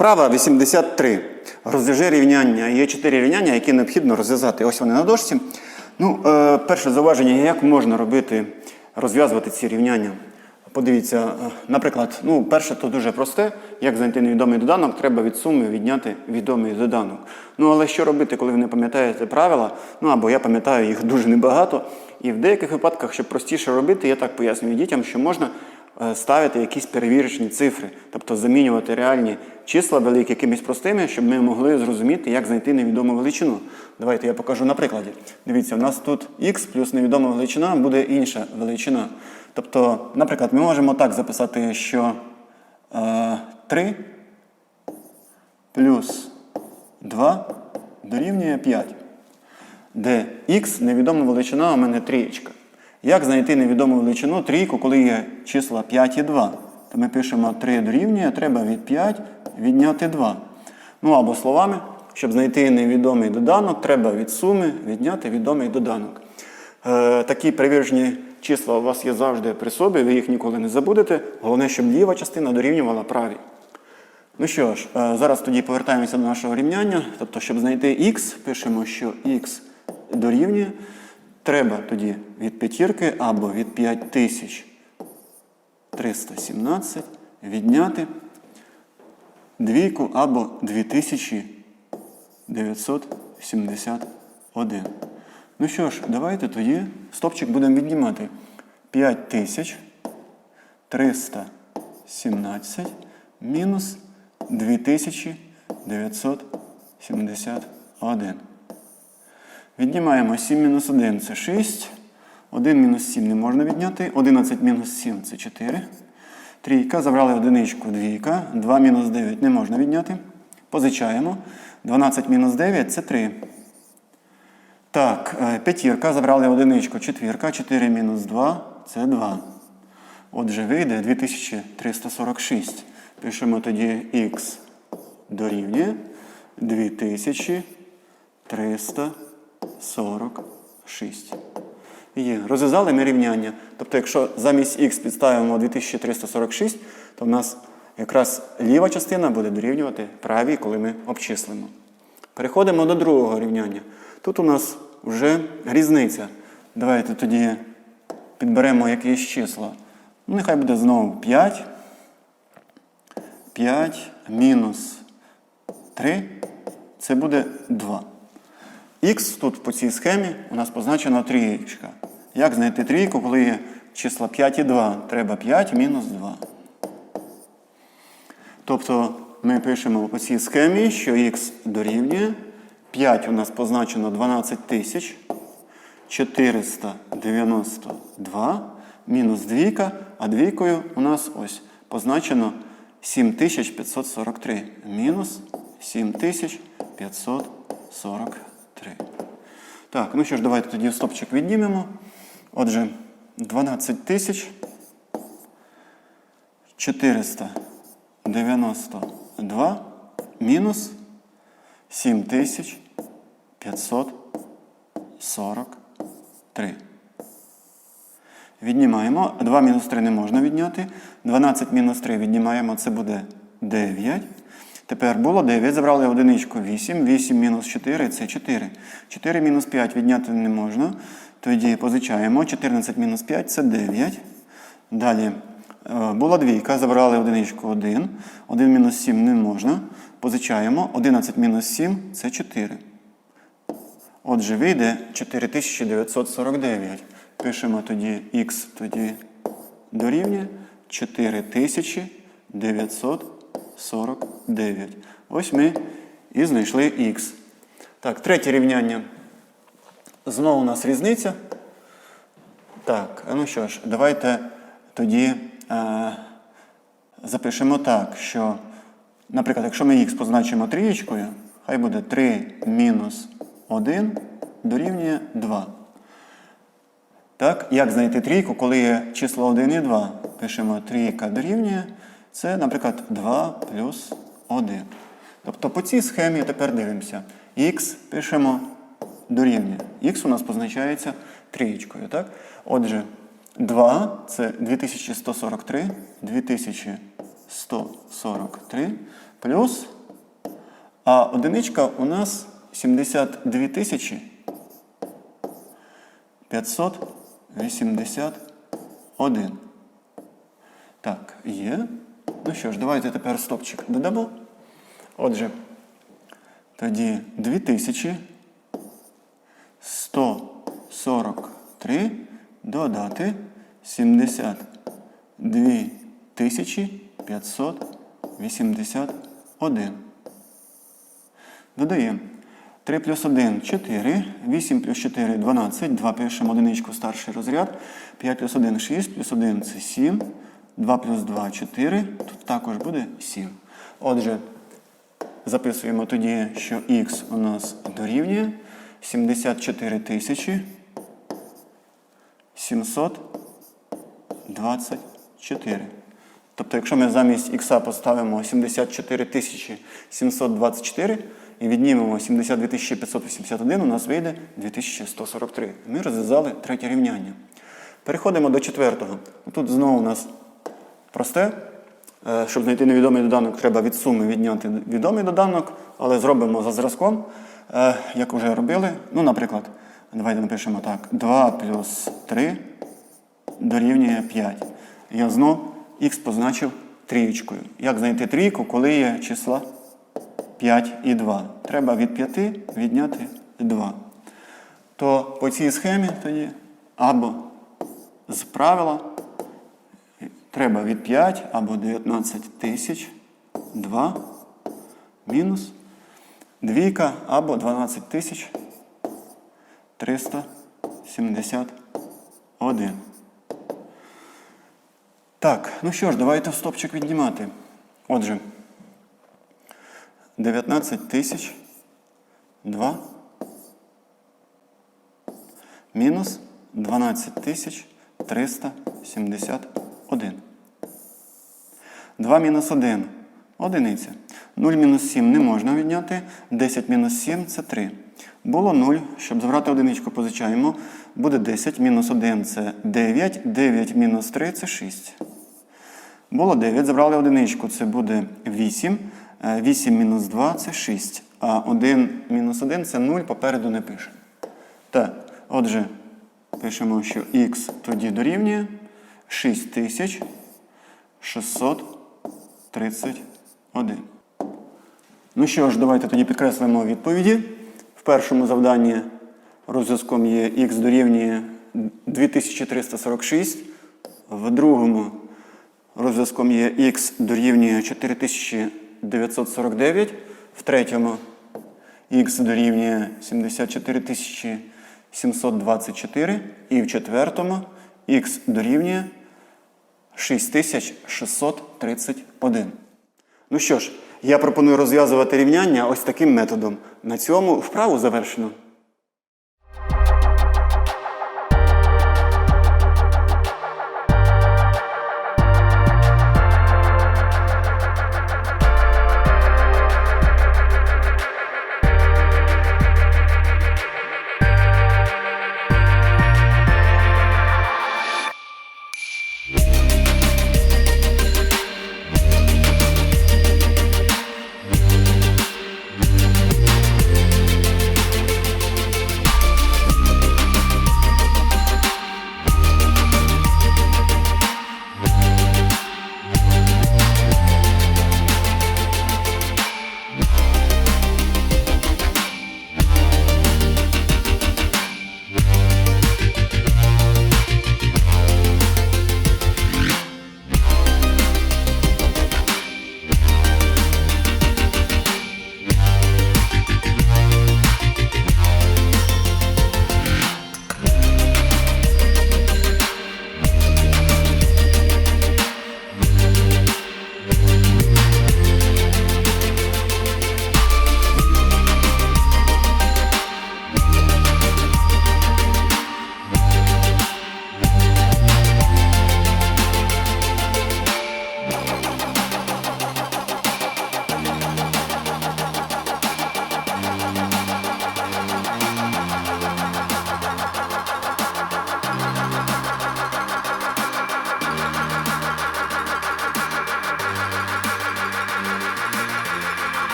Вправа 83. Розв'яжи рівняння. Є чотири рівняння, які необхідно розв'язати. Ось вони на дошці. Ну, е, перше зауваження, як можна робити, розв'язувати ці рівняння. Подивіться, е, наприклад, ну, перше, то дуже просте. Як знайти невідомий доданок, треба від суми відняти відомий доданок. Ну, але що робити, коли ви не пам'ятаєте правила? Ну, або я пам'ятаю їх дуже небагато. І в деяких випадках, щоб простіше робити, я так пояснюю дітям, що можна ставити якісь перевірочні цифри, тобто замінювати реальні числа великі якимись простими, щоб ми могли зрозуміти, як знайти невідому величину. Давайте я покажу на прикладі. Дивіться, у нас тут х плюс невідома величина буде інша величина. Тобто, наприклад, ми можемо так записати, що е, 3 плюс 2 дорівнює 5 де х невідома величина у мене трієчка. Як знайти невідому величину трійку, коли є числа 5 і 2? То ми пишемо 3 дорівнює, треба від 5 відняти 2. Ну або словами, щоб знайти невідомий доданок, треба від суми відняти відомий доданок. Е, такі перевірені числа у вас є завжди при собі, ви їх ніколи не забудете. Головне, щоб ліва частина дорівнювала правій. Ну що ж, е, зараз тоді повертаємося до нашого рівняння. Тобто, щоб знайти х, пишемо, що х дорівнює. Треба тоді від п'ятірки або від 5317 відняти двійку або 2971. Ну що ж, давайте тоді стопчик будемо віднімати. 5317 мінус 2971. Віднімаємо 7 мінус 1 це 6. 1 мінус 7 не можна відняти. 11 мінус 7 це 4. Трійка. Забрали одиничку, двійка. 2 мінус 9 не можна відняти. Позичаємо. 12 мінус 9 це 3. Так, е, п'ятірка. Забрали одиничку, четвірка. 4 мінус 2 це 2. Отже, вийде 2346. Пишемо тоді х дорівнює 2346. Є. Розв'язали ми рівняння. Тобто, якщо замість х підставимо 2346, то в нас якраз ліва частина буде дорівнювати правій, коли ми обчислимо. Переходимо до другого рівняння. Тут у нас вже різниця. Давайте тоді підберемо якісь числа. Ну, нехай буде знову 5. 5 мінус 3 це буде 2. Х тут по цій схемі у нас позначена трієчка. Як знайти трійку, коли є числа 5 і 2? Треба 5 мінус 2. Тобто ми пишемо по цій схемі, що х дорівнює 5 у нас позначено 12 тисяч 492 мінус двійка, а двійкою у нас ось позначено 7543. Мінус 7543. Так, ну що ж, давайте тоді стопчик віднімемо. Отже, 12 тисяч 492 мінус 7543. Віднімаємо. 2 мінус 3 не можна відняти. 12 мінус 3 віднімаємо, це буде 9. Тепер було 9, забрали одиничку 8. 8 мінус 4 це 4. 4 мінус 5 відняти не можна. Тоді позичаємо. 14 мінус 5 це 9. Далі е, була двійка, забрали одиничку 1. 1 мінус 7 не можна. Позичаємо. 11 мінус 7 це 4. Отже, вийде 4949. Пишемо тоді х тоді дорівнює 4949. Ось ми і знайшли х. Так, третє рівняння. Знову у нас різниця. Так, ну що ж, давайте тоді е, запишемо так, що, наприклад, якщо ми х позначимо трієчкою, хай буде 3 мінус 1 дорівнює 2. Так, як знайти трійку, коли є число 1 і 2? Пишемо трійка дорівнює. Це, наприклад, 2 плюс 1. Тобто по цій схемі тепер дивимося. Х пишемо дорівнює. Х у нас позначається трієчкою. Так? Отже, 2 це 2143. 143 плюс. А одиничка у нас 72 581. Так, є. Ну що ж, давайте тепер стопчик додамо. Отже, тоді 2143 додати 72 581. Додаємо. 3 плюс 1 4, 8 плюс 4 12, 2 пишемо одиничку старший розряд, 5 плюс 1 6, плюс 1 це 7, 2 плюс 2 4, тут також буде 7. Отже, записуємо тоді, що х у нас дорівнює 74 тисячі 724. Тобто, якщо ми замість х поставимо 74 тисячі 724 і віднімемо 72 тисячі 581, у нас вийде 2143. Ми розв'язали третє рівняння. Переходимо до четвертого. Тут знову у нас просте. Е, Щоб знайти невідомий доданок, треба від суми відняти відомий доданок, але зробимо за зразком, е, як вже робили. Ну, наприклад, давайте напишемо так: 2 плюс 3 дорівнює 5. Я знов х позначив трієчкою. Як знайти трійку, коли є числа 5 і 2? Треба від 5 відняти 2. То по цій схемі тоді або з правила треба від 5 або 19 тисяч 2 мінус двійка або 12 тисяч 371. Так, ну що ж, давайте стопчик віднімати. Отже, 19 тисяч 2 мінус 12 тисяч 371. 2 мінус 1 одиниця. 0 мінус 7 не можна відняти. 10 мінус 7 це 3. Було 0. Щоб забрати одиничку, позичаємо. Буде 10. Мінус 1 це 9. 9 мінус 3 це 6. Було 9. Забрали одиничку, це буде 8. 8 мінус 2 це 6. А 1 мінус 1 це 0, попереду не пишемо. Так, отже, пишемо, що х тоді дорівнює 6631. Ну що ж, давайте тоді підкреслимо відповіді. В першому завданні розв'язком є х дорівнює 2346. В другому розв'язком є х дорівнює 4949. В третьому х дорівнює 74 724. І в четвертому х дорівнює 6631. Ну що ж, я пропоную розв'язувати рівняння ось таким методом. На цьому вправу завершено.